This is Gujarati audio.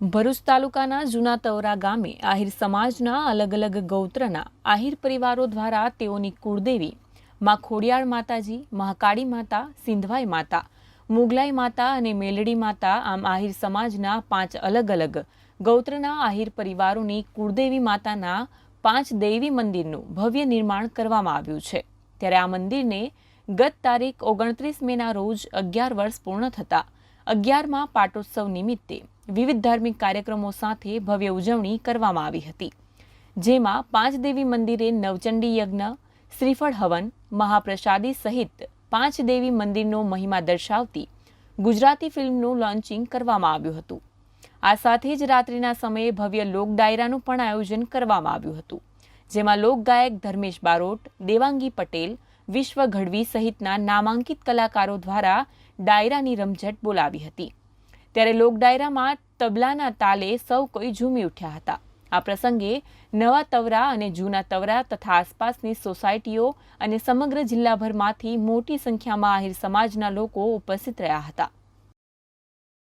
ભરૂચ તાલુકાના જૂના તવરા ગામે આહિર સમાજના અલગ અલગ ગૌત્રના આહિર પરિવારો દ્વારા તેઓની કુળદેવી, માં ખોડિયાળ માતાજી મહાકાળી માતા, સિંધવાઈ માતા, મુગલાઈ માતા અને મેલડી માતા આમ આહિર સમાજના પાંચ અલગ અલગ ગૌત્રના આહિર પરિવારોની કુળદેવી માતાના પાંચ દેવી મંદિરનું ભવ્ય નિર્માણ કરવામાં આવ્યું છે. ત્યારે આ મંદિરને ગત તારીખ ઓગણત્રીસ મેના રોજ અગિયાર વર્ષ પૂર્ણ થતા અગિયારમાં પાટોત્સવ નિમિત્તે વિવિધ ધાર્મિક કાર્યક્રમો સાથે ભવ્ય ઉજવણી કરવામાં આવી હતી, જેમાં પાંચ દેવી મંદિરે નવચંડી યજ્ઞ, શ્રીફળ હવન, મહાપ્રસાદી સહિત પાંચ દેવી મંદિરનો મહિમા દર્શાવતી ગુજરાતી ફિલ્મનું લોન્ચિંગ કરવામાં આવ્યું હતું. આ સાથે જ રાત્રિના સમયે ભવ્ય લોક ડાયરાનું પણ આયોજન કરવામાં આવ્યું હતું, જેમાં લોકગાયક ધર્મેશ બારોટ, દેવાંગી પટેલ વિશ્વ ઘડવી સહિતના નામાંકિત કલાકારો દ્વારા ડાયરાની રમઝટ બોલાવી હતી. ત્યારે લોક ડાયરામાં તબલાના તાલે સૌ કોઈ ઝૂમી ઉઠ્યા હતા. આ પ્રસંગે નવા તવરા અને જૂના તવરા તથા આસપાસની સોસાયટીઓ અને સમગ્ર જિલ્લાભરમાંથી મોટી સંખ્યામાં આહિર સમાજના લોકો ઉપસ્થિત રહ્યા હતા.